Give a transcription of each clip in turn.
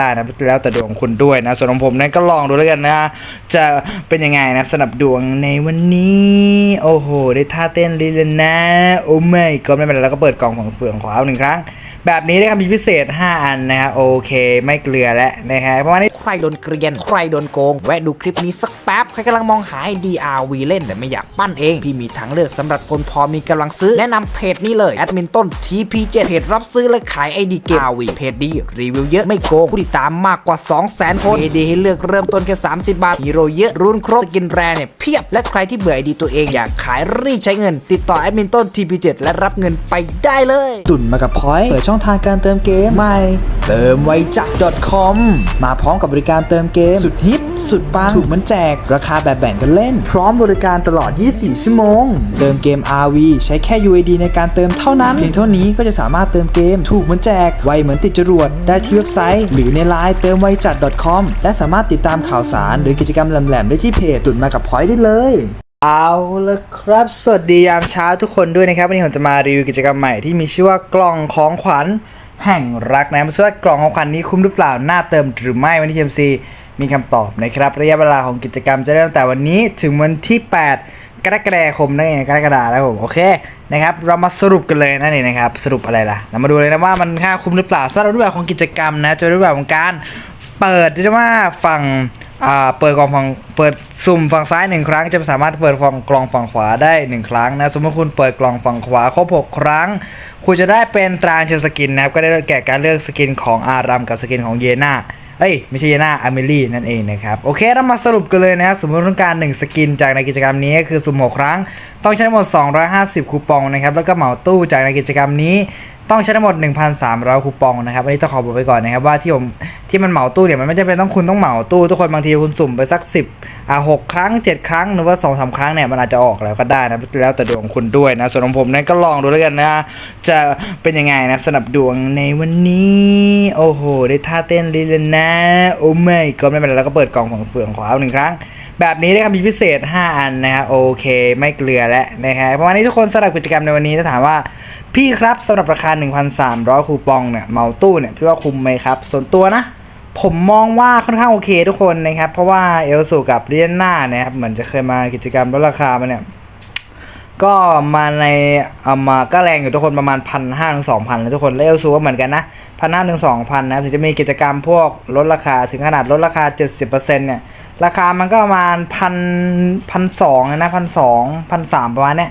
ได้นะแล้วแต่ดวงคุณด้วยนะส่วนของผมนั้นก็ลองดูแล้วกันนะ จะเป็นยังไงนะสนับดวงในวันนี้ โอ้โห ได้ท่าเต้นลีเลยนะ โอ้ไม่ก็ไม่เป็นไรแล้วก็เปิดกล่องของเฟืองขวาหนึ่งครั้ง แบบนี้ได้คำพิเศษ 5 อันนะฮะโอเค ไม่เกลือแล้วนะฮะเพราะว่านี่ใครโดนเกรียน ใครโดนโกง แวะดูคลิปนี้สักแป๊บ ใครกำลังมองหา DRV เล่นแต่ไม่อยากปั้นเอง พี่มีทางเลือกสำหรับคนพอมีกำลังซื้อ แนะนำเพจนี้เลยแอดมินต้น TP7 เพจรับซื้อและขาย ID เกม RV เพจดีรีวิวเยอะไม่โกงผู้ติดตามมากกว่า 200,000 คนเอดีให้เลือกเริ่มต้นแค่ 30 บาทฮีโร่เยอะรุนครบสกินแรเนี่ยเพียบ และใครที่เบื่อ ID ตัวเองอยากขายรีบใช้เงิน ติดต่อแอดมินต้น TP7 และรับเงินไปได้เลย ตุ่นมากับพอยต์เปิดช่องทางการเติมเกมใหม่ เติมไวจัก .com มาพร้อมกับบริการเติมเกม สุดฮิต สุดปังถูกเหมันแจก ราคาแบบแบ่งกันเล่น พร้อมบริการตลอด 24 ชั่วโมง เติมเกม RV ใช้แค่ UID ในการเติมเท่านั้นเพียงเท่านี้ก็จะสามารถเติมเกม ถูกเหมือนแจกไวเหมือนติดจรวดได้ที่เว็บไซต์ หรือในไลน์เติมไวจัด .com และสามารถติดตามข่าวสารหรือกิจกรรมแหลมๆได้ที่เพจตุ่นมากับพอยได้เลย เอาละครับ สวัสดียามเช้าทุกคนด้วยนะครับ วันนี้ผมจะมารีวิวกิจกรรมใหม่ที่มีชื่อว่ากล่องของขวัญแห่งรักนะไม่รู้ว่ากล่องของขวัญนี้คุ้มหรือเปล่าน่าเติมหรือไม่วันนี้เ m ซีมีคำตอบนะครับ ระยะเวลาของกิจกรรมจะเริ่มตั้งแต่วันนี้ถึงวันที่ 8 กรกฎาคมนั่นเองกรกฎาคมแล้วผมโอเค นะครับเรามาสรุปกันเลยนั่นเองนะครับสรุปอะไรล่ะเรามาดูเลยนะว่ามันค่าคุ้มหรือเปล่าสำหรับรูปแบบของกิจกรรมนะจะรูปแบบของการเปิดเรียกว่าฝั่งอ่าเปิดกล่องฝั่งเปิดสุ่มฝั่งซ้ายหนึ่งครั้ง จะสามารถเปิดฝั่งกล่องฝั่งขวาได้หนึ่งครั้งนะสมมติคุณเปิดกล่องฝั่งขวาครบหกครั้ง คุณจะได้เป็นตราเชนสกินนะครับก็ได้แก่การเลือกสกินของอารัมกับสกินของเยน่า เอ้ยไม่ใช่ยาน่าอเมลี่นั่นเองนะครับโอเคเรามาสรุปกันเลยนะครับสมมติต้องการหนึ่งสกินจากในกิจกรรมนี้ก็คือสุ่มหกครั้ง ต้องใช้หมด 250 คูปองนะครับแล้วก็เหมาตู้จากในกิจกรรมนี้ ต้องใช้ทั้งหมด 1,300 คูปองนะครับอันนี้ต้องขอบอกไว้ก่อนนะครับว่าที่ผมที่มันเหมาตู้เนี่ยมันไม่จำเป็นต้องคุณต้องเหมาตู้ทุกคนบางทีคุณสุ่มไปสัก 10อ่า6ครั้ง 7 ครั้งหรือว่า2อสครั้งเนี่ยมันอาจจะออกแล้วก็ได้นะแล้วแต่ดวงคุณด้วยนะส่วนของผมเนี่ยก็ลองดูแล้วกันนะ จะเป็นยังไงนะสนับดวงในวันนี้ โอ้โห ได้ท่าเต้นลีลยนะ โอ้ไม่ก็ไม่เป็นไรแล้วก็เปิดกล่องของเฟืองขวาหนึ่งครั้ง แบบนี้ได้คำมีพิเศษ 5 อันนะครับโอเค ไม่เกลือแล้วนะครับประมาณนี้ทุกคนสำหรับกิจกรรมในวันนี้ถ้าถามว่า พี่ครับสำหรับราคา 1,300 คูปองเนี่ยเมาตู้เนี่ยพี่ว่าคุ้มไหมครับ ส่วนตัวนะ ผมมองว่าค่อนข้างโอเคทุกคนนะครับ เพราะว่าเอลสูกับเรียนหน้าเนี่ยครับเหมือนจะเคยมากิจกรรมลดราคามาเนี่ยก็มาในเอามาก็แรงอยู่ทุกคนประมาณพันห้าถึงสองพันแล้วทุกคนแล้วเอลซูก็เหมือนกันนะพันห้าถึงสองพันนะถึงจะมีกิจกรรมพวกลดราคาถึงขนาดลดราคา70%เนี่ยราคามันก็ประมาณพันพันสองนะพันสองพันสามประมาณเนี้ย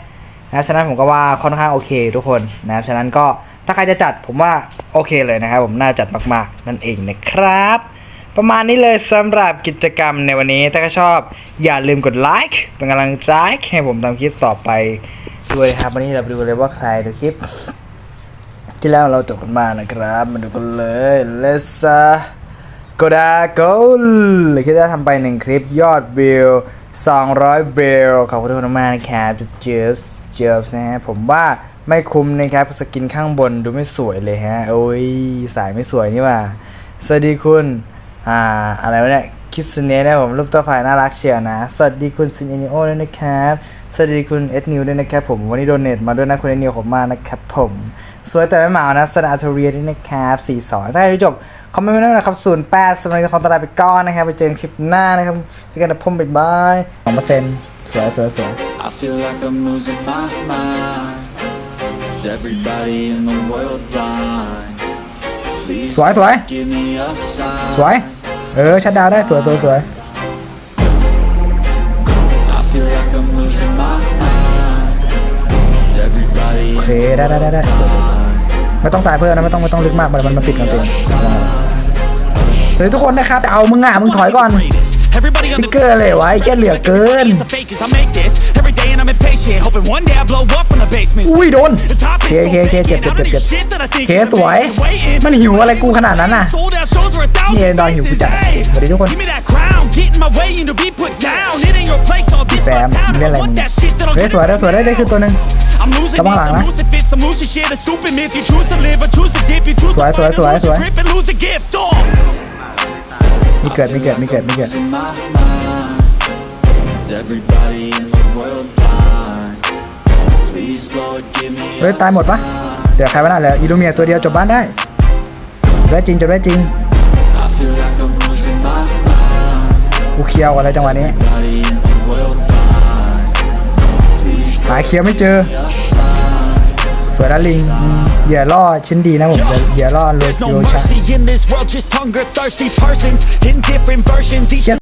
นะครับฉะนั้นผมก็ว่าค่อนข้างโอเคทุกคนนะครับฉะนั้นก็ถ้าใครจะจัดผมว่าโอเคเลยนะครับผมน่าจัดมากๆนั่นเองนะครับ ประมาณนี้เลยสำหรับกิจกรรมในวันนี้ถ้าใครชอบอย่าลืมกดไลค์เป็นกำลังใจให้ผมทำคลิปต่อไปด้วยครับวันนี้เราไปดูเลยว่าใครดูคลิปที่แล้วเราจบกันมานะครับ มาดูกันเลย let's uh, go da go เลยที่ได้ทำไปหนึ่งคลิปยอดวิว 200 วิว ขอบคุณทุกคนมากนะครับจุ๊บเจี๊บเจี๊บนะฮะ ผมว่าไม่คุ้มนะครับ สกินข้างบนดูไม่สวยเลยฮะ โอ้ย สายไม่สวยนี่ว่า สวัสดีคุณ อ่า อะไรวะเนี่ย คิสเนะนะผมรูปตัวฝ่ายน่ารักเชียวนะ สวัสดีคุณซินเอนิโอด้วยนะครับ สวัสดีคุณเอ็ดนิวด้วยนะครับผม วันนี้โดเนทมาด้วยนะคุณเอ็ดนิวผมมากนะครับผม สวยแต่ไม่เหมานะสนาทเรียด้วยนะครับสี่สองถ้าใครรู้จบคอมเมนต์มาด้วยนะครับศูนย์แปดสำหรับของตลาดไปก้อนนะครับ ไปเจอกันคลิปหน้านะครับเจอกันนะผมบ๊ายบายสองเปอร์เซ็นต์สวยสวยสวย I feel like I'm losing my mind. Is everybody in the world blind? Please สวยสวย give me a สวย sign. เออชัดดาวน์ได้สวยสวยสวย I feel like I'm losing my mind. Is everybody โอเคได้ได้ได้ได้สวยสวยสวยไม่ต้องตายเพิ่มนะไม่ต้องไม่ต้องลึกมากมันมันมันปิดกันเองสวัสดีทุกคนนะครับแต่เอามึงอะมึงถอยก่อน Everybody on ส the ติ๊กเกอร์เลยวะไอ้แค่เหลือเกิน the fakers, I make this every day and I'm impatient. Hoping one day I blow up from the basement. อุ้ยโดน The top เค is เค so เคเจ็บ vacant. เจ็บ I เจ็บ don't เจ็บ need shit that I think เค is สวย waiting. มันหิวอะไรกูขนาดนั้นน่ะ นี่ดอยหิวผู้จัดสวัสดีทุกคนพี่แซมนี่อะไรเฮ้ยสวยได้สวยได้ได้คือตัวหนึ่งกำลังหลังนะสวยสวยสวยสวยมีเกิดมีเกิดมีเกิดมีเกิดเฮ้ยตายหมดปะเดี๋ยวใครวะน่าเหลืออิลูเมียตัวเดียวจบบ้านได้ได้จริงจบได้จริง กูเคียวอะไรจังหวะนี้ หาเคียวไม่เจอ สวยนะลิงอย่าล่อชิ้นดีนะผมอย่าล่อโลโลชา